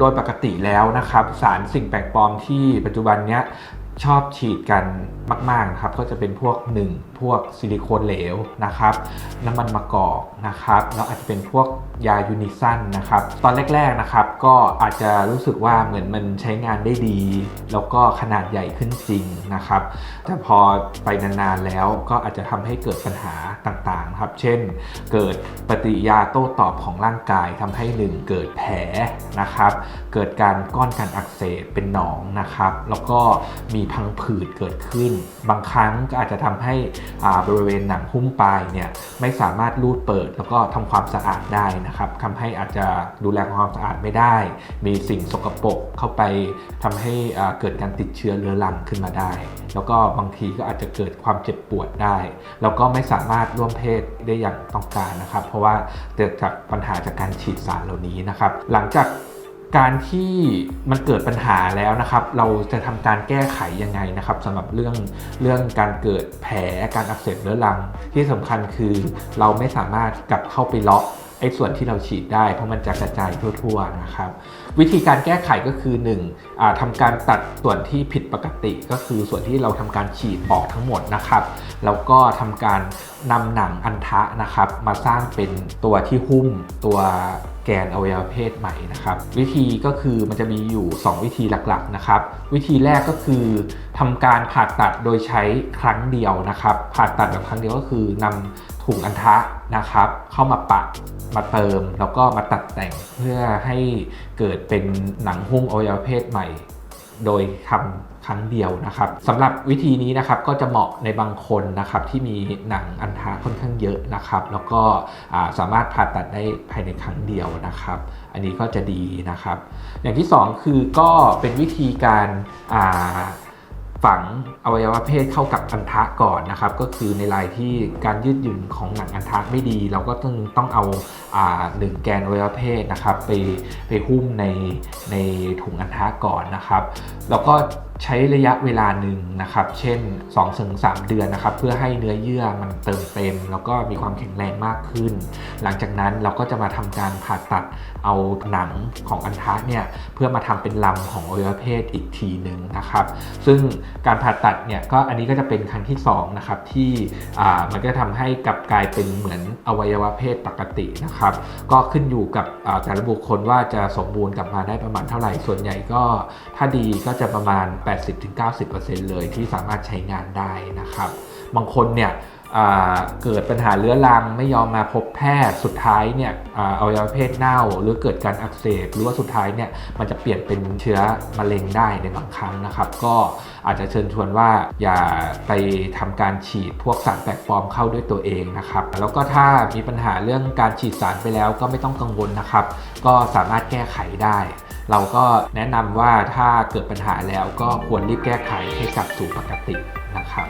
โดยปกติแล้วนะครับสารสิ่งแปลกปลอมที่ปัจจุบันเนี้ย ชอบฉีดกันมากๆนะครับก็จะเป็นพวก 1 พวกซิลิโคนเหลวนะครับน้ำมันมะกอกนะครับแล้วอาจจะเป็นพวกยายูนิซันนะครับตอนแรกๆนะครับก็อาจจะรู้สึกว่าเหมือนมันใช้งานได้ดี แล้วก็ขนาดใหญ่ขึ้นจริงนะครับแต่พอไปนานๆแล้วก็อาจจะทำให้เกิดปัญหาต่างๆครับเช่น เกิดปฏิกยาโต้ตอบของร่างกายทำให้หนึ่งเกิดแผลนะครับเกิดการก้อนการอักเสบเป็นหนองนะครับแล้วก็มีพังผืดเกิดขึ้น บางครั้งก็อาจจะทำให้บริเวณหนังหุ้มปลายเนี่ยไม่สามารถรูดเปิด แล้วก็ทำความสะอาดได้นะครับทำให้อาจจะดูแลความสะอาดไม่ได้ มีสิ่งสกปรกเข้าไปทำให้เกิดการติดเชื้อเรื้อรังขึ้นมาได้ แล้วก็บางทีก็อาจจะเกิดความเจ็บปวดได้ แล้วก็ไม่สามารถร่วมเพศได้อย่างต้องการนะครับ เพราะว่าเกิดจากปัญหาจากการฉีดสารเหล่านี้นะครับ หลังจาก การที่มันเกิดปัญหาแล้วนะครับ เราจะทำการแก้ไขยังไงนะครับสำหรับเรื่องเรื่องการเกิดแผลการอักเสบเรื้อรัง ที่สำคัญคือเราไม่สามารถกลับเข้าไปเลาะไอ้ส่วนที่เราฉีดได้เพราะมันจะกระจายทั่ว ๆนะครับ วิธีการแก้ไขก็คือ1อ่าทำการตัดส่วนที่ผิดปกติ ก็คือส่วนที่เราทำการฉีดออกทั้งหมดนะครับ แล้วก็ทำการนำหนังอันทะนะครับ มาสร้างเป็นตัวที่หุ้มตัว แกนอวัยวะเพศใหม่นะครับ วิธีก็คือมันจะมีอยู่ 2 วิธีหลักๆนะครับ วิธีแรกก็คือทำการผ่าตัดโดยใช้ครั้งเดียวนะครับ ผ่าตัดแบบครั้งเดียวก็คือนำถุงอันทะนะครับ เข้ามาปะมาเติม แล้วก็มาตัดแต่งเพื่อให้เกิดเป็นหนังหุ้มอวัยวะเพศใหม่ โดยทำครั้งเดียวนะครับสำหรับวิธีนี้นะครับก็จะเหมาะในบางคนนะครับที่มีหนังอันทะค่อนข้างเยอะนะครับ แล้วก็สามารถผ่าตัดได้ภายในครั้งเดียวนะครับ อันนี้ก็จะดีนะครับ อย่างที่สองคือก็เป็นวิธีการ ฝังอวัยวะเพศเข้ากับอันทะก่อนนะครับ ก็คือในรายที่การยืดหยุ่นของหนังอันทะไม่ดี เราก็ต้องต้องเอาอ่าหนึ่งแกนอวัยวะเพศนะครับ ไปไปหุ้มในในถุงอันทะก่อนนะครับ แล้วก็ ใช้ระยะเวลาหนึ่งนะครับ เช่น2ถึง3เดือนนะครับ เพื่อให้เนื้อเยื่อมันเติมเต็ม แล้วก็มีความแข็งแรงมากขึ้น หลังจากนั้นเราก็จะมาทำการผ่าตัดเอาหนังของอันทะเนี่ยเพื่อมาทำเป็นลำของอวัยวะเพศอีกทีหนึ่งนะครับ ซึ่งการผ่าตัดเนี่ยก็อันนี้ก็จะเป็นครั้งที่2นะครับที่มันก็ทำให้กลับกลายเป็นเหมือนอวัยวะเพศปกตินะครับ ก็ขึ้นอยู่กับแต่ละบุคคลว่าจะสมบูรณ์กลับมาได้ประมาณเท่าไหร่ส่วนใหญ่ก็ถ้าดีก็จะประมาณ80-90%เลยที่สามารถใช้งานได้นะครับ บางคนเนี่ยเกิดปัญหาเรื้อรังไม่ยอมมาพบแพทย์สุดท้ายเนี่ยอ่าอวัยวะเพศเน่า หรือเกิดการอักเสบหรือว่าสุดท้ายเนี่ยมันจะเปลี่ยนเป็นเชื้อมะเร็งได้ในบางครั้งนะครับ ก็อาจจะเชิญชวนว่าอย่าไปทำการฉีดพวกสารแปลกปลอมเข้าด้วยตัวเองนะครับ แล้วก็ถ้ามีปัญหาเรื่องการฉีดสารไปแล้วก็ไม่ต้องกังวลนะครับ ก็สามารถแก้ไขได้ เราก็แนะนำว่าถ้าเกิดปัญหาแล้วก็ควรรีบแก้ไขให้กลับสู่ปกตินะครับ